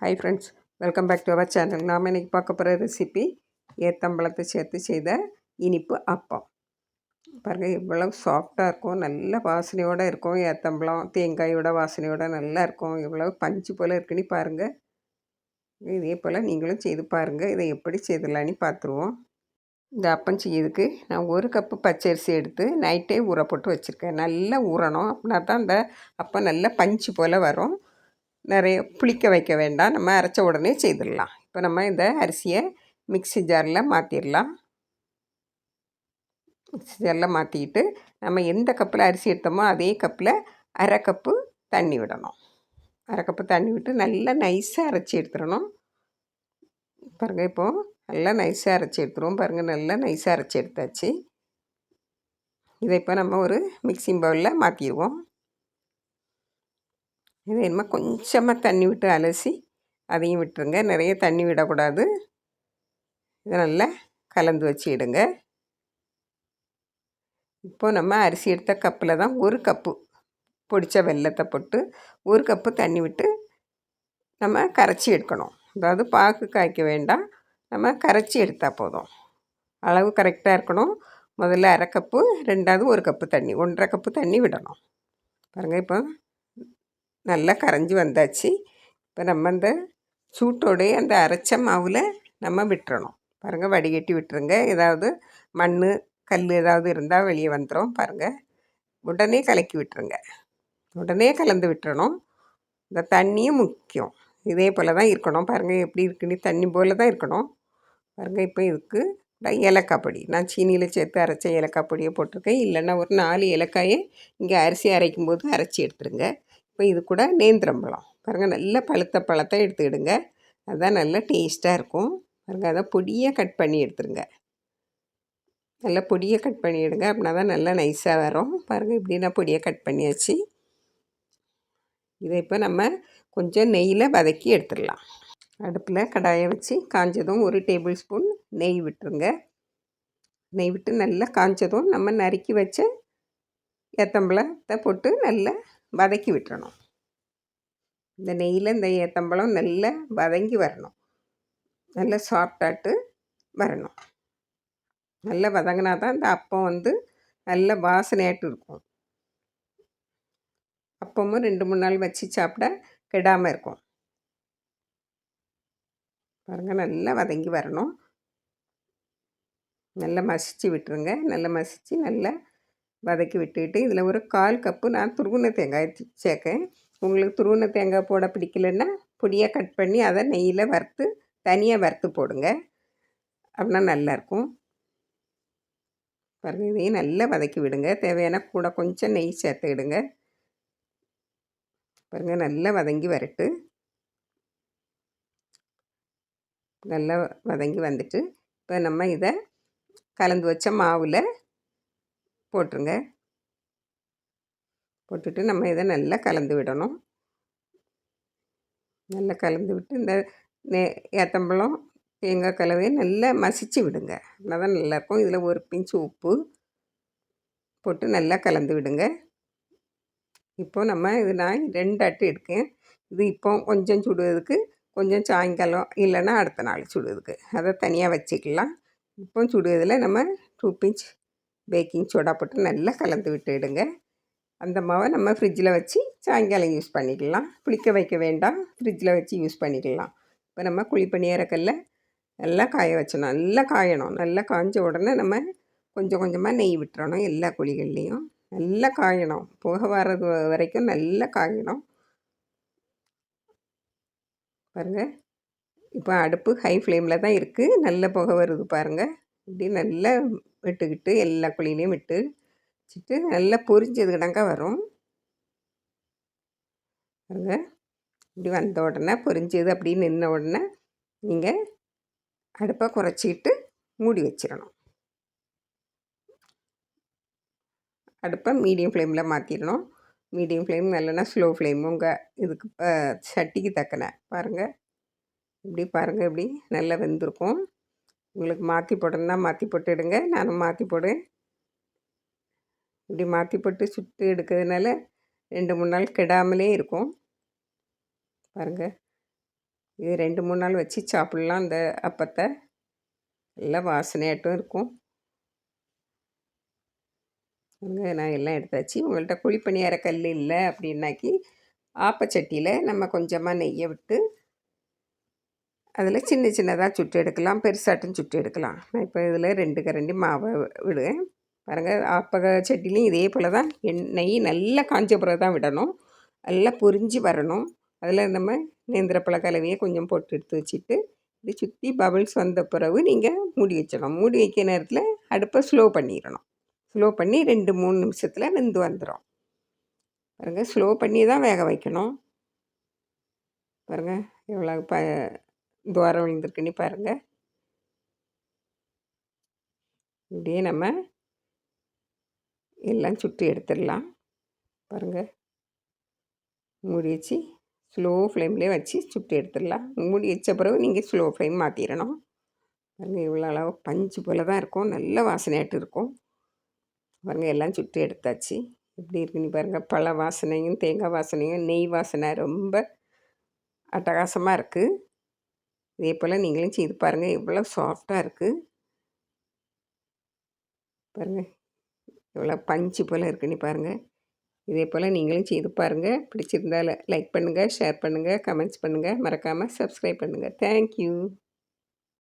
Hi friends welcome back to our channel நாம் இன்றைக்கி பார்க்க போகிற ரெசிபி ஏத்தம்பழத்தை சேர்த்து செய்த இனிப்பு அப்பம். பாருங்கள் எவ்வளோ சாஃப்டாக இருக்கும் நல்ல வாசனையோடு இருக்கும் ஏத்தம்பழம். தேங்காயோட வாசனையோட நல்லா இருக்கும். எவ்வளோ பஞ்சு போல் இருக்குன்னு பாருங்கள் இதே போல் நீங்களும் செய்து பாருங்கள் இதை எப்படி செய்தலான்னு பார்த்துருவோம். இந்த அப்பம் செய்யறதுக்கு நான் ஒரு கப்பு பச்சரிசி எடுத்து நைட்டே ஊற போட்டு வச்சுருக்கேன். நல்லா ஊறணும். அப்படின்னா தான் அந்த அப்பம் நல்லா பஞ்சு போல் வரும். நிறைய புளிக்க வைக்க வேண்டாம். நம்ம அரைச்ச உடனே செய்திடலாம். இப்போ நம்ம இந்த அரிசியை மிக்சி ஜாரில் மாற்றிடலாம் மிக்சி ஜாரில் மாற்றிக்கிட்டு நம்ம எந்த கப்பில் அரிசி எடுத்தோமோ அதே கப்பில் அரை கப்பு தண்ணி விடணும். அரை கப்பு தண்ணி விட்டு நல்லா நைஸாக அரைச்சி எடுத்துடணும். பாருங்கள் இப்போது நல்லா நைஸாக அரைச்சி எடுத்துருவோம். பாருங்கள் நல்லா நைஸாக அரைச்சி எடுத்தாச்சு. இதை இப்போ நம்ம ஒரு மிக்சிங் பவுலில் மாற்றிடுவோம் இது கொஞ்சமாக தண்ணி விட்டு அலசி அதையும் விட்டுருங்க. நிறைய தண்ணி விடக்கூடாது. இதை நல்லா கலந்து வச்சிடுங்க இப்போ நம்ம அரிசி எடுத்த கப்பில் தான் ஒரு கப்பு பொடித்த வெள்ளத்தை போட்டு ஒரு கப்பு தண்ணி விட்டு நம்ம கரைச்சி எடுக்கணும். அதாவது பாகு காய்க்க வேண்டாம். நம்ம கரைச்சி எடுத்தால் போதும். அளவு கரெக்டாக இருக்கணும். முதல்ல அரை கப்பு ரெண்டாவது ஒரு கப்பு தண்ணி ஒன்றரை கப்பு தண்ணி விடணும். பாருங்கள் இப்போ நல்லா கரைஞ்சி வந்தாச்சு. இப்போ நம்ம அந்த சூட்டோடைய அந்த அரைச்ச மாவில் நம்ம விட்டுறணும். பாருங்கள் வடிகட்டி விட்டுருங்க. ஏதாவது மண் கல் ஏதாவது இருந்தால் வெளியே வந்துடும் பாருங்கள் உடனே கலக்கி விட்டுருங்க. உடனே கலந்து விட்டுறணும். இந்த தண்ணியும் முக்கியம். இதே போல் தான் இருக்கணும். பாருங்கள் எப்படி இருக்குன்னு தண்ணி போல் தான் இருக்கணும். பாருங்கள் இப்போ இதுக்கு ஏலக்காய் பொடி. நான் சீனியில் சேர்த்து அரைச்ச ஏலக்காய் பொடியை போட்டிருக்கேன். இல்லைன்னா ஒரு நாலு ஏலக்காயை இங்கே அரிசி அரைக்கும் போது அரைச்சி எடுத்துருங்க. இப்போ இது கூட நேந்திரம்பழம் பாருங்கள் நல்ல பழுத்த பழத்தை எடுத்துக்கிடுங்க. அதுதான் நல்லா டேஸ்ட்டாக இருக்கும். பாருங்கள் அதை பொடியாக கட் பண்ணி எடுத்துருங்க. நல்லா பொடியை கட் பண்ணிவிடுங்க அப்படின்னா தான் நல்லா நைஸாக வரும். பாருங்கள் இப்படி நான் பொடியை கட் பண்ணியாச்சு. இதை இப்போ நம்ம கொஞ்சம் நெய்யில் வதக்கி எடுத்துடலாம். அடுப்பில் கடாயை வச்சு காஞ்சதும் ஒரு டேபிள் ஸ்பூன் நெய் விட்டுருங்க. நெய் விட்டு நல்லா காஞ்சதும் நம்ம நறுக்கி வச்ச ஏத்தம்பளத்தை போட்டு நல்லா வதக்கி விட்டுறணும். இந்த நெய்யில் இந்த ஏத்தம்பழம் நல்லா வதங்கி வரணும். நல்லா சாஃப்டாட்டு வரணும். நல்லா வதங்கினா தான் இந்த அப்பம் வந்து நல்ல வாசனையாட்டு இருக்கும். அப்பமும் ரெண்டு மூணு நாள் வச்சு சாப்பிட கெடாமல் இருக்கும். பாருங்கள் நல்லா வதங்கி வரணும். நல்லா மசிச்சு விட்டுருங்க. நல்லா மசித்து நல்லா வதக்கி விட்டுக்கிட்டு இதில் ஒரு கால் கப்பு நான் துருகுன தேங்காய் சேர்க்கேன். உங்களுக்கு துருவின தேங்காய் போட பிடிக்கலன்னா பொடியாக கட் பண்ணி அதை நெய்யில் வறுத்து தனியாக வறுத்து போடுங்க. அப்படின்னா நல்லாயிருக்கும் பாருங்கள் இதையும் நல்லா வதக்கி விடுங்க. தேவையான கூட கொஞ்சம் நெய் சேர்த்துக்கிடுங்க பாருங்கள் நல்லா வதங்கி வரட்டு. நல்லா வதங்கி வந்துட்டு இப்போ நம்ம இதை கலந்து வச்ச மாவில் போட்டுருங்க. போட்டுட்டு நம்ம இதை நல்லா கலந்து விடணும். நல்லா கலந்து விட்டு இந்த நே ஏத்தம்பழம் தேங்காய் கலவையை நல்லா மசிச்சு விடுங்க. அப்படின்னா தான் நல்லாயிருக்கும். இதில் ஒரு பிஞ்சு உப்பு போட்டு நல்லா கலந்து விடுங்க. இப்போ நம்ம இது நான் ரெண்டு அட்டு எடுக்கேன். இது இப்போ கொஞ்சம் சுடுவதுக்கு கொஞ்சம் சாயங்காலம் இல்லைன்னா அடுத்த நாள் சுடுவதுக்கு. அதை தனியாக வச்சுக்கலாம். இப்போ சுடுவதில் நம்ம டூ பிஞ்ச் பேக்கிங் சோடா போட்டு நல்லா கலந்து விட்டுடுங்க. அந்த மாவை நம்ம ஃப்ரிட்ஜில் வச்சு சாயங்காலம் யூஸ் பண்ணிக்கலாம். புளிக்க வைக்க வேண்டாம் ஃப்ரிட்ஜில் வச்சு யூஸ் பண்ணிக்கலாம். இப்போ நம்ம குழி பணியாரக்கல்ல நல்லா காய வச்சணும். நல்லா காயணும். நல்லா காய்ஞ்ச உடனே நம்ம கொஞ்சம் கொஞ்சமாக நெய் விட்டுறணும் எல்லா குழிகள்லேயும். நல்லா காயணும். புகை வர்றது வரைக்கும் நல்லா காயணும். பாருங்கள் இப்போ அடுப்பு ஹை ஃப்ளேமில் தான் இருக்குது நல்ல புகை வருது பாருங்கள் இப்படி நல்லா விட்டுக்கிட்டு எல்லா குழியிலையும் விட்டு வச்சுட்டு நல்லா பொரிஞ்சது கிடங்க வரும். பாருங்க. இப்படி வந்த உடனே பொரிஞ்சது அப்படின்னு நின்ன உடனே நீங்கள் அடுப்பை குறைச்சிக்கிட்டு மூடி வச்சிடணும் அடுப்பை மீடியம் ஃப்ளேமில் மாற்றிடணும் மீடியம் ஃப்ளேம் இல்லைன்னா ஸ்லோ ஃப்ளேம் உங்கள் இதுக்கு சட்டிக்கு தக்கன. பாருங்கள் இப்படி பாருங்கள் இப்படி நல்லா வெந்திருக்கும். உங்களுக்கு மாற்றி போடணுன்னா மாற்றி போட்டுடுங்க. நானும் மாற்றி போடுவேன். இப்படி மாற்றி போட்டு சுட்டு எடுக்கிறதுனால ரெண்டு மூணு நாள் கெடாமலே இருக்கும். பாருங்கள் இது ரெண்டு மூணு நாள் வச்சு சாப்பிட்லாம் இந்த அப்பத்தை. நல்லா வாசனையாட்டும் இருக்கும். இங்கே நான் எல்லாம் எடுத்தாச்சு. உங்கள்கிட்ட குழிப்பணியார கல் இல்லை அப்படின்னாக்கி ஆப்பச்சட்டியில் நம்ம கொஞ்சமாக நெய்யை விட்டு அதில் சின்ன சின்னதாக சுட்டு எடுக்கலாம் பெருசாட்டும் சுட்டு எடுக்கலாம். நான் இப்போ இதில் ரெண்டு கரண்டி மாவை விடுவேன். பாருங்கள் ஆப்பக சட்டிலையும் இதே போல் தான் எண்ணெய் நல்லா காஞ்ச பிறகு தான் விடணும். நல்லா பொரிஞ்சு வரணும். அதில் நம்ம நேந்திரப்பழ கலவையை கொஞ்சம் போட்டு எடுத்து வச்சுட்டு இது சுற்றி பபிள்ஸ் வந்த பிறகு நீங்கள் மூடி வச்சிடணும். மூடி வைக்க நேரத்தில் அடுப்பை ஸ்லோ பண்ணிடணும். ஸ்லோ பண்ணி ரெண்டு மூணு நிமிஷத்தில் வெந்து வந்துடும். பாருங்கள் ஸ்லோ பண்ணி தான் வேக வைக்கணும். பாருங்கள் எவ்வளோ ப துவாரம் விழுந்திருக்குன்னு பாருங்கள் இப்படியே நம்ம எல்லாம் சுற்றி எடுத்துடலாம். பாருங்கள் மூடி வச்சு ஸ்லோ ஃப்ளேம்லேயே வச்சு சுட்டு எடுத்துடலாம். மூடி வச்ச பிறகு நீங்கள் ஸ்லோ ஃப்ளேம் மாற்றிடணும் பாருங்கள் இவ்வளோ அளவு பஞ்சு போல் தான் இருக்கும். நல்ல வாசனையாட்டு இருக்கும். பாருங்கள் எல்லாம் சுட்டு எடுத்தாச்சு. எப்படி இருக்குன்னு பாருங்கள் பழ வாசனையும் தேங்காய் வாசனையும் நெய் வாசனை ரொம்ப அட்டகாசமாக இருக்குது இதே போல் நீங்களும் செய்து பாருங்கள் எவ்வளோ சாஃப்டாக இருக்குது பாருங்கள் எவ்வளோ பஞ்சு போல் இருக்குன்னு பாருங்கள் இதே போல் நீங்களும் செய்து பாருங்கள் பிடிச்சிருந்தால் லைக் பண்ணுங்கள் ஷேர் பண்ணுங்கள் கமெண்ட்ஸ் பண்ணுங்கள் மறக்காமல் சப்ஸ்கிரைப் பண்ணுங்கள் தேங்க்யூ